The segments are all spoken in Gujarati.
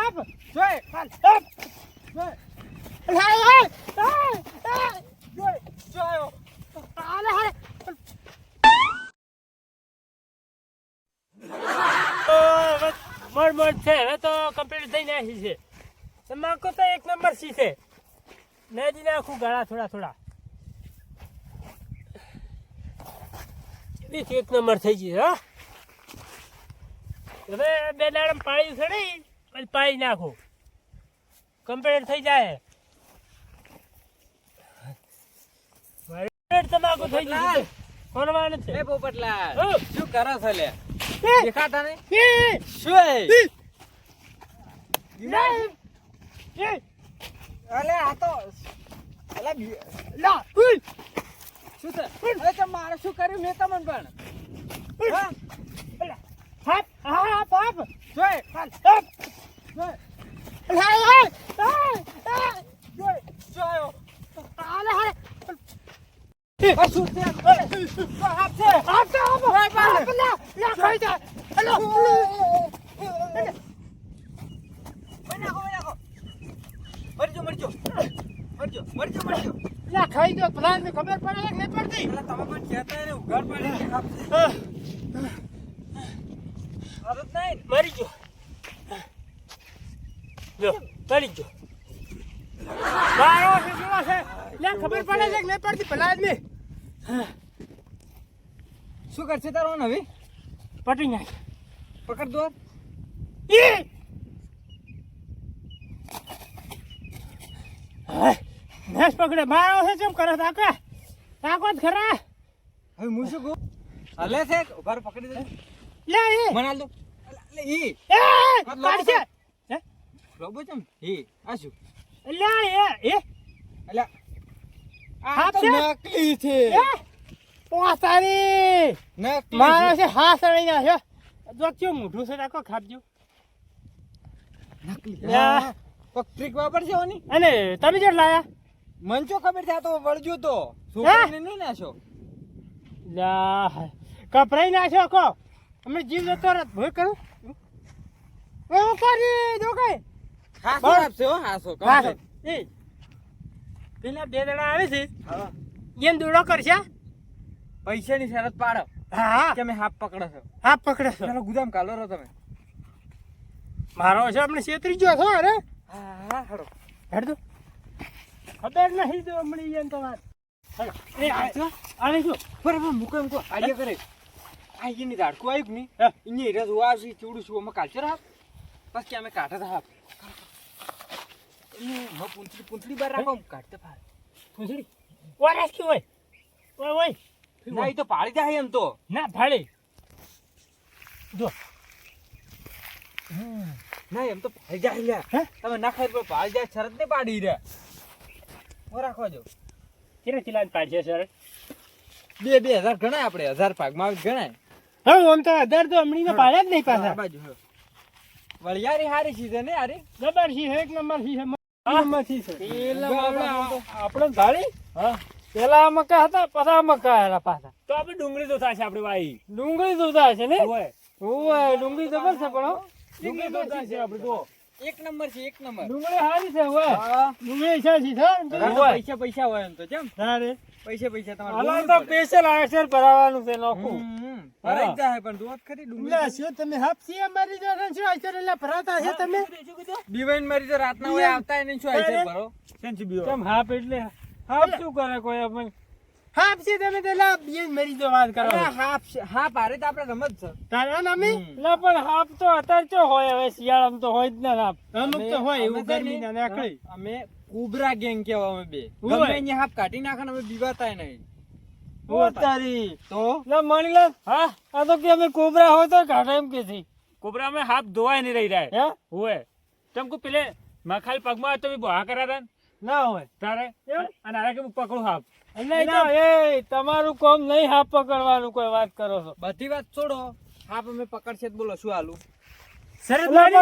હાપ જોઈ હાલ up! હાલ hey! Hey! હાલ જોઈ જોયો હાલ હાલ મળ મળ છે. હવે તો કમ્પ્લીટ થઈ નાખી છે. તમાકુ તો એક નંબર સી છે. નદી નાખું ગાળા થોડા થોડા. એક નંબર થઈ ગઈ હા. હવે બે દાડમ પાણી ચડી પછી પાણી નાખું. કમ્પ્લીટ થઈ જાય. તમાકુ થઈ ગઈ કોરવાનું છે એ પોપટલાલ શું કરો છો લે? દેખાતા નહીં? શું એ? એ, એ, અલે આ તો અલે લા, શું છે? અરે તમે મારે શું કર્યું? મેં તમને પણ. હા? હા હા હાપ, હાપ, જોયો હાપ. ખાઈ ખાઈ જો ભલાને ખબર પડે કે નહીં પડતી તમે પણ કહેતા ને ઉઘાડ પાડી આદત નહીં ને? મરી ગયો જો મરી જો મારો છે કેવો છે? લે ખબર પડે છે કે નહીં પડતી ભલા આદમી શું કરશે તારો હવે? પટી નાખ. પકડ દો. ઈ! નેસ પકડે. મારો છે કેમ કરે તાકે તાકો જ ખરા. હવે હું શું કહું? હલે છે ઊભા રહો, પકડી દે લે મને હાલ દો. લે ઈ. એ. રોબો ચમ? ઈ આ શું? લે એ એ અલા આ તો નકલી છે. પોતાની નકલી મારો છે. હા સળી ના છે જો કેવું મોઢું છે તાકો ખાપજો નકલી. હા કોક વાપરશે ઓની? અને તમે જે લાયા? મન ચો ખબર છે આ તો વળજો તો. છોકરીને નહીં નાશો લા કપરાઈ નાખ્યો કો. અમે જીવ જતો રત ભૂલ કરું. ઓ કરી દો કઈ. હાસો. આપશે હાસો હા complete. એ પેલા બે જણા આવે છે? હા. એમ દોડો કરશે? પૈસાની શરત પાડો. હા કે અમે હાફ પકડો છો? હાફ પકડે છે. ચાલો ગુદામ કાલો રહો તમે. મારો છે આપણે છેતરી ગયો છો અરે. હા હા હડો હેડ દો ખબર નહીં તો હમણાં એમ તો વાત. આને શું બરાબર મૂકો એમ કહો આઈએ કરે. આ એની ઝાડકું આવ્યું કે નહીં? હા. એને હીરા જોવા આવશે ચીવડું છું. અમે કાઢશે હાફ પછી અમે કાઢે હાફ પૂંછડી પૂંછડી બહાર રાખો કાઢતે ફાર પૂછડી ઓરેસ કે હોય. ઓય ઓય. ના એ તો પાડી જાય એમ તો. ના ભાડે જો. ના એમ તો પાડી જાય લે તમે ના ખાઈ પણ પાડી જાય શરત ને પાડી રે. ઓ રાખો જો કેટલા ચિલાન પાડશે સર બે બે હજાર ગણાય આપણે. હજાર ભાગમાં ગણાય. હા આમ તો હજાર તો હમણી પાડ્યા જ નહીં પાછા. બાજુ. વળિયારી હારી છે ને હારી? ગબર છે એક નંબર છે નંબર છે. આપણે ધાડી હા. પેલા મકા હતા? પાછા મકા હતા પાછા? તો આપણે ડુંગળી તો થશે આપણે ભાઈ ડુંગળી જોતા છે ને? ઓય ડુંગળી ખબર છે પણ ડુંગળી તો થશે આપણે તો એક નંબર છે એક નંબર. ડુંગળી સારી છે ઓય ડુંગળી છે છે પૈસા પૈસા હોય એમ તો કેમ પૈસા પૈસા તમારે તો પડે. સ્પેશિયલ આયસર ભરાવાનું છે લોકો નોખું હમ. જાય પણ દોત ખરી ડુંગળી શું તમે હાપસી અમારી જોડે શું આયસર એટલે ભરાતા છે તમે? દિવાળી મારી તો રાતના હોય આવતા નહીં શું આઈ ભરો? કેમ હાપ એટલે? હાપ શું કરે કોઈ આપણે હાપસી તમે પેલા બે મરી જો વાત કરો. અરે હાફ છે. હારે તો આપણે રમત છે. તારા નામે હમ. પણ હાપ તો અત્યારે તો હોય? હવે શિયાળામાં તો હોય જ ને હાપ. અમુક તો હોય અમે એવું ગરમી ના અમે કુબરા ગેંગ કેવા અમે બે. ગમે હાફ કાઢી નાખે અમે બીવાતા નહીં. તારી. તો? ના? એ તમારું કોમ નહીં હાફ પકડવાનું કોઈ વાત કરો છો. બધી વાત છોડો. હાફ અમે પકડશે બોલો શું હાલું?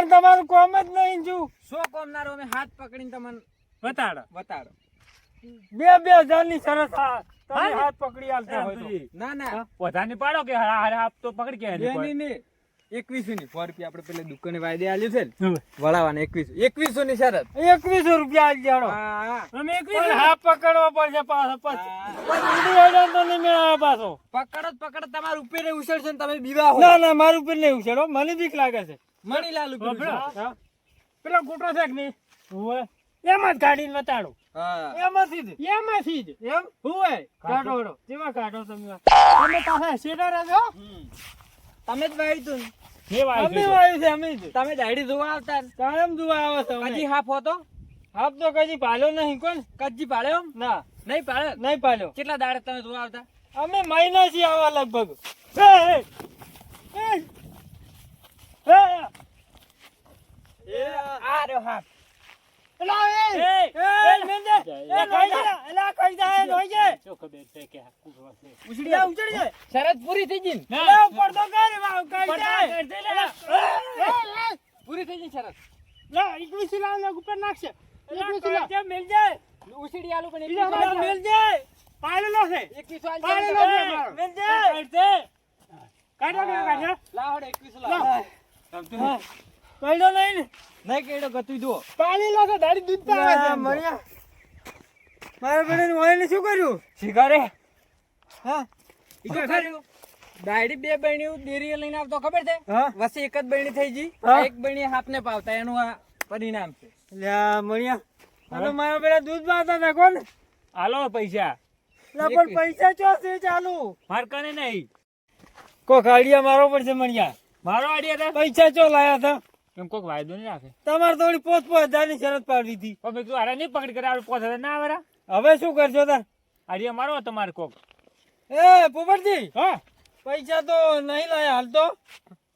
તમારું કોમ જ નહીં જુ શું કોમ ના અમે હાથ પકડીને તમને બતાડો. બતાડો. બે બે હજારની સરસ ને? હાથ પકડી આલતા હોય ના ના. વધારે પાડો કે હારે હાથ તો પકડ કે નહીં ની નહીં એકવીસો ની સો રૂપિયા આપડે પેલા દુકાને વાયદે આલ્યું છે ને. વળાવાના એકવીસો. એકવીસો ની શરત. એકવીસો રૂપિયા આલી જાણો. અમે એકવીસો હા પકડવો પડશે પાછો પછી. પકડો પકડ. તમારા ઉપર ઉછળશે ને તમે બીવા હો. ના ના મારું ઉપર નહીં ઉછળો. મને બીક લાગે છે. મણીલાલ ઉપર પેલો. ગોટો છે કે નહીં? એમ જ કાઢીને બતાડો એમાંથી જ. એમાંથી જ. એમ? હોવે કાઢો. હેડો કાઢો તમે? તમે પાછા શેડા રહેજો. તમે જ વાળ્યું તું ને. જે છે. અમે જ. તમે દાઢી ધોવા આવતા કાયમ જોવા આવે છે હજી હાફ હતો? હાફ તો કદી પાલ્યો નહીં કોણ? કજી પાડ્યો ના. નહીં પાડ્યો નહીં પાલ્યો કેટલા દાડે તમે ધોવા આવતા? અમે મહિના થી આવા લગભગ. હા એ, એ, એ, આ રહ્યો હાફ. શરત પૂરી થઈ ગઈ. પૂરી થઈ ગઈ શરત ઉપર નાખશે. ઉછળી આલું પણ. મેલ જાય. પાડેલો છે. પાડેલો છે. મેલ જાય. કાઢ દે. કાઢો ના કાઢો? લાવો પાડ્યો નહીં ને? નહીં કેડો ગતું જુઓ. લો તો દાડી દૂધ પાવે છે મારા બેટાને ઓયને શું કર્યું? શિકારે હા. દાડી. બે બહેણી દેરી લઈને આવતો ખબર છે? હા. એક જ બહેણી થઈ ગઈ. એક બહેણી હાથને પાવતા એનું આ પરિણામ છે. લ્યા મળ્યા. હાલો તો મારા પેલા દૂધ પાતા હતા કોણ? હાલો પૈસા. લા પણ પૈસા. ચો છે ચાલુ? માર કને નહીં. કો ગાડિયા મારો પડશે મણિયા મારો આડિયા પૈસા ચો લાયા હતા? એમ કોઈક વાયદો નહીં રાખે? તમારે થોડી પોત પોત હજારની શરત પાડવી હતી પણ મેં કીધું આરે નહીં પકડી કરે આપણે પોત હજાર ના આવે હવે શું કરશો તાર? આઈડિયા મારો તમારે કોક. એ પોપટજી હા? પૈસા તો નહીં લાયા હાલ તો.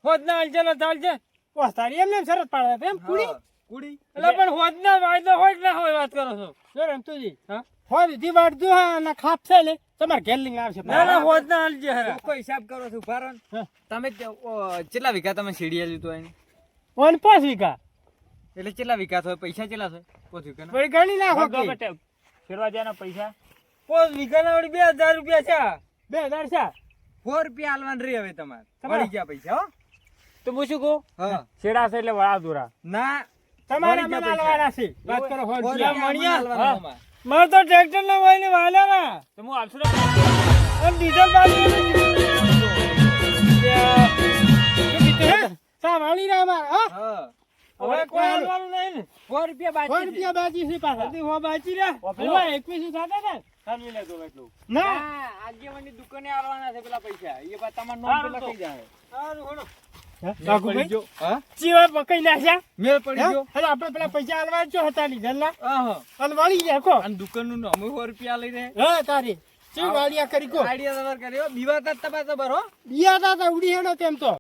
હોજ ના હાલશે ને ચાલશે પોસ તારી એમને એમ શરત પાડે એમ કુડી? કુડી. એટલે પણ હોજ ના વાયદો હોય ના હોય વાત કરો છો? જો રમતુજી હા? હોય દીધી વાળજો હા અને ખાપશે લે તમારે ઘેર લઈને આવશે ના ના હોજ ના હાલજે ચોખ્ખો હિસાબ કરો છો હા. તમે તે, કેટલા વીઘા તમે શેરડીયા લીધું એને ઓન પાંચ વીઘા. એટલે કેટલા વિકા થાય? પૈસા કેટલા થાય? પોચ વીઘા વળી ગણી નાખો કે તે ફેરવા જવાના પૈસા? પાંચ વીઘા ના વળી બે હજાર રૂપિયા છે. બે હજાર છે? સો રૂપિયા આલવાન રહી હવે તમારે. વળી ગયા પૈસા હો. તો હું શું કહું? હા. છેડા છે એટલે વળા દોરા ના. તમારા મને આલવાના છે વાત કરો જ્યાં રૂપિયા. તમારે. મારે તો ટ્રેક્ટર ના હોય ને વાલ્યા ના. તો હું આલશું ને? ડીઝલ બાજુ સા વાળી અમારે હા? હા. હવે કોઈ હાલવાનું નહીં ને. સો રૂપિયા સો બાકી રૂપિયા બાકી છે પાછા. હજી હો બાકી રહ્યા. હવે એકવીસ થતા ને? સાંભળી લેજો એટલું. ના. ના આગેવાનની દુકાને આલવાના છે પેલા પૈસા. એ બા તમાર નોમ પેલા થઈ જાય સારું પેલા સો કરી બીવાતા તો તા તા ઉડી હેડો તેમ તો.